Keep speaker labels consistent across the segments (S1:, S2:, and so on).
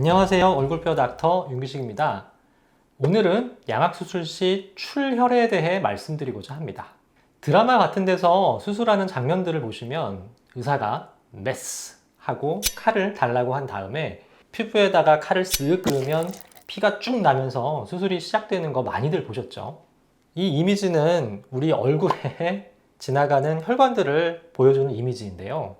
S1: 안녕하세요. 얼굴뼈 닥터 윤기식입니다. 오늘은 양악수술 시 출혈에 대해 말씀드리고자 합니다. 드라마 같은 데서 수술하는 장면들을 보시면 의사가 메스 하고 칼을 달라고 한 다음에 피부에다가 칼을 쓱 그으면 피가 쭉 나면서 수술이 시작되는 거 많이들 보셨죠? 이 이미지는 우리 얼굴에 지나가는 혈관들을 보여주는 이미지인데요.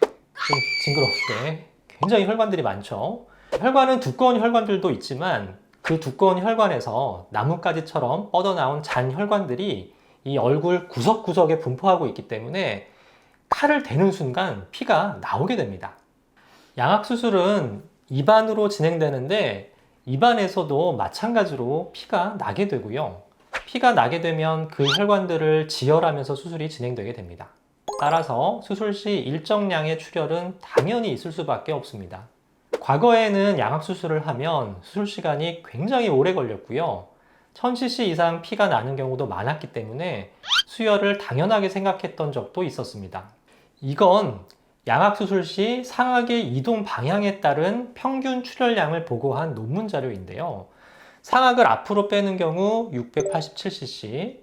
S1: 좀 징그럽게 굉장히 혈관들이 많죠. 혈관은 두꺼운 혈관들도 있지만 그 두꺼운 혈관에서 나뭇가지처럼 뻗어나온 잔 혈관들이 이 얼굴 구석구석에 분포하고 있기 때문에 칼을 대는 순간 피가 나오게 됩니다. 양악 수술은 입안으로 진행되는데 입안에서도 마찬가지로 피가 나게 되고요. 피가 나게 되면 그 혈관들을 지혈하면서 수술이 진행되게 됩니다. 따라서 수술 시 일정량의 출혈은 당연히 있을 수밖에 없습니다. 과거에는 양악 수술을 하면 수술 시간이 굉장히 오래 걸렸고요. 1000cc 이상 피가 나는 경우도 많았기 때문에 수혈을 당연하게 생각했던 적도 있었습니다. 이건 양악 수술 시 상악의 이동 방향에 따른 평균 출혈량을 보고한 논문 자료인데요. 상악을 앞으로 빼는 경우 687cc,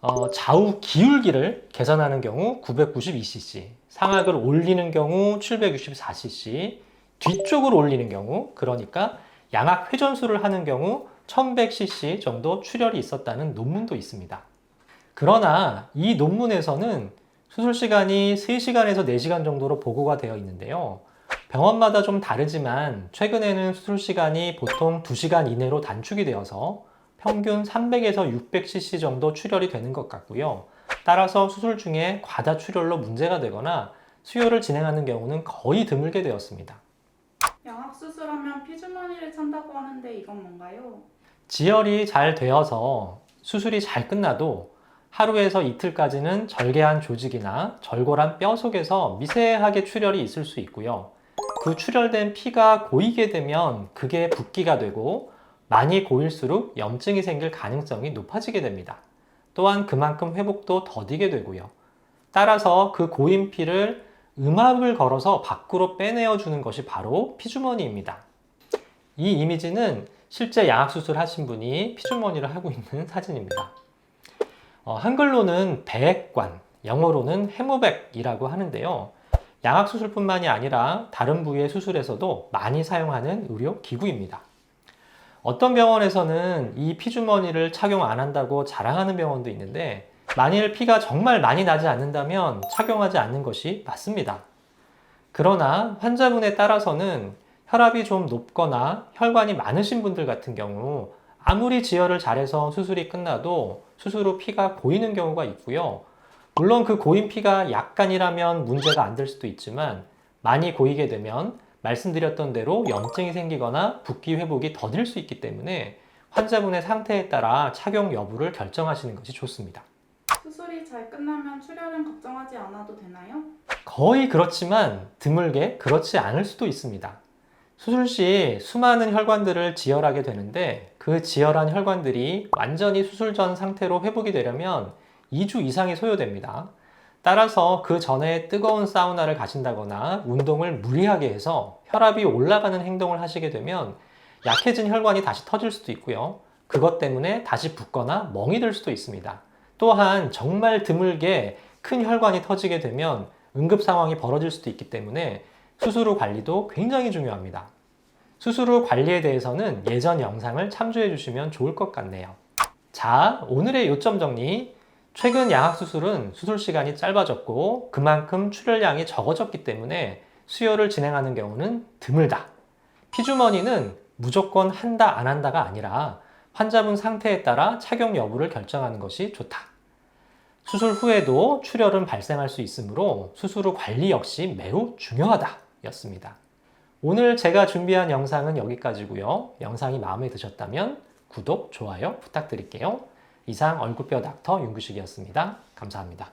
S1: 어, 좌우 기울기를 계산하는 경우 992cc, 상악을 올리는 경우 764cc, 뒤쪽으로 올리는 경우, 그러니까 양악 회전수를 하는 경우 1100cc 정도 출혈이 있었다는 논문도 있습니다. 그러나 이 논문에서는 수술 시간이 3시간에서 4시간 정도로 보고가 되어 있는데요. 병원마다 좀 다르지만 최근에는 수술 시간이 보통 2시간 이내로 단축이 되어서 평균 300에서 600cc 정도 출혈이 되는 것 같고요. 따라서 수술 중에 과다 출혈로 문제가 되거나 수혈을 진행하는 경우는 거의 드물게 되었습니다.
S2: 양악 수술하면 피주머니를 찬다고 하는데 이건 뭔가요?
S1: 지혈이 잘 되어서 수술이 잘 끝나도 하루에서 이틀까지는 절개한 조직이나 절골한 뼈 속에서 미세하게 출혈이 있을 수 있고요. 그 출혈된 피가 고이게 되면 그게 붓기가 되고 많이 고일수록 염증이 생길 가능성이 높아지게 됩니다. 또한 그만큼 회복도 더디게 되고요. 따라서 그 고인 피를 음압을 걸어서 밖으로 빼내어 주는 것이 바로 피주머니입니다. 이 이미지는 실제 양악수술 하신 분이 피주머니를 하고 있는 사진입니다. 어, 한글로는 배액관, 영어로는 해모백이라고 하는데요. 양악수술뿐만이 아니라 다른 부위의 수술에서도 많이 사용하는 의료 기구입니다. 어떤 병원에서는 이 피주머니를 착용 안 한다고 자랑하는 병원도 있는데 만일 피가 정말 많이 나지 않는다면 착용하지 않는 것이 맞습니다. 그러나 환자분에 따라서는 혈압이 좀 높거나 혈관이 많으신 분들 같은 경우 아무리 지혈을 잘해서 수술이 끝나도 수술 후 피가 고이는 경우가 있고요. 물론 그 고인 피가 약간이라면 문제가 안 될 수도 있지만 많이 고이게 되면 말씀드렸던 대로 염증이 생기거나 붓기 회복이 더딜 수 있기 때문에 환자분의 상태에 따라 착용 여부를 결정하시는 것이 좋습니다.
S2: 잘 끝나면 출혈은 걱정하지 않아도 되나요?
S1: 거의 그렇지만 드물게 그렇지 않을 수도 있습니다. 수술 시 수많은 혈관들을 지혈하게 되는데 그 지혈한 혈관들이 완전히 수술 전 상태로 회복이 되려면 2주 이상이 소요됩니다. 따라서 그 전에 뜨거운 사우나를 가신다거나 운동을 무리하게 해서 혈압이 올라가는 행동을 하시게 되면 약해진 혈관이 다시 터질 수도 있고요. 그것 때문에 다시 붓거나 멍이 들 수도 있습니다. 또한 정말 드물게 큰 혈관이 터지게 되면 응급 상황이 벌어질 수도 있기 때문에 수술 후 관리도 굉장히 중요합니다. 수술 후 관리에 대해서는 예전 영상을 참조해 주시면 좋을 것 같네요. 자, 오늘의 요점 정리. 최근 양악 수술은 수술 시간이 짧아졌고 그만큼 출혈량이 적어졌기 때문에 수혈을 진행하는 경우는 드물다. 피주머니는 무조건 한다, 안 한다가 아니라 환자분 상태에 따라 착용 여부를 결정하는 것이 좋다. 수술 후에도 출혈은 발생할 수 있으므로 수술 후 관리 역시 매우 중요하다. 였습니다. 오늘 제가 준비한 영상은 여기까지고요. 영상이 마음에 드셨다면 구독, 좋아요 부탁드릴게요. 이상 얼굴뼈 닥터 윤규식이었습니다. 감사합니다.